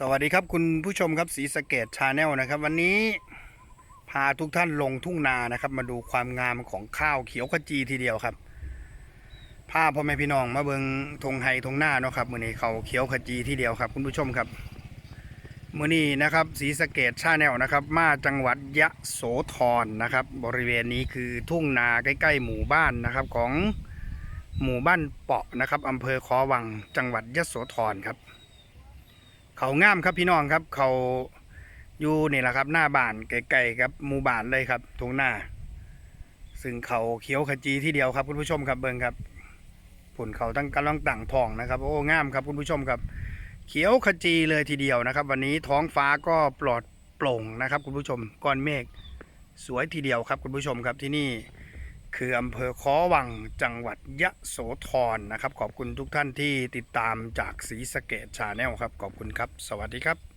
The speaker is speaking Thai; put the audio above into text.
สวัสดีครับคุณผู้ชมครับสีสเกตชาแนลนะครับ วันนี้พาทุกท่านลงทุ่งนานะครับ มาดูความงามของข้าวเขียวขจีทีเดียวครับพาพ่อแม่พี่น้องมาเบิงทงไฮทงหน้าเนาะครับมือนี้เขาเขียวขจีทีเดียวครับ คุณผู้ชมครับมือนี้นะครับสีสเกตชาแนลนะครับ มาจังหวัดยะโสธรนะครับ บริเวณนี้คือทุ่งนาใกล้ ๆ หมู่บ้านนะครับของหมู่บ้านเปาะนะครับอำเภอคอวังจังหวัดยะโสธรครับ เขาง่ามครับพี่น้องครับ เขาอยู่นี่แหละครับ หน้าบ้านไกลๆครับหมู่บ้านเลยครับตรงหน้า ซึ่งเขาเขียวขจีที่เดียวครับคุณผู้ชมครับเบิ้งครับผลเขาตั้งกำลังต่างทองนะครับ โอ้ง่ามครับคุณผู้ชมครับ เขียวขจีเลยทีเดียวนะครับ วันนี้ท้องฟ้าก็ปลอดโปร่งนะครับ คุณผู้ชมก้อนเมฆสวยทีเดียวครับคุณผู้ชมครับที่นี่ คืออำเภอค้อวังจังหวัดยะโสธรนะครับ ขอบคุณทุกท่านที่ติดตามจากสีสะเกตชาแนลครับ ขอบคุณครับ สวัสดีครับ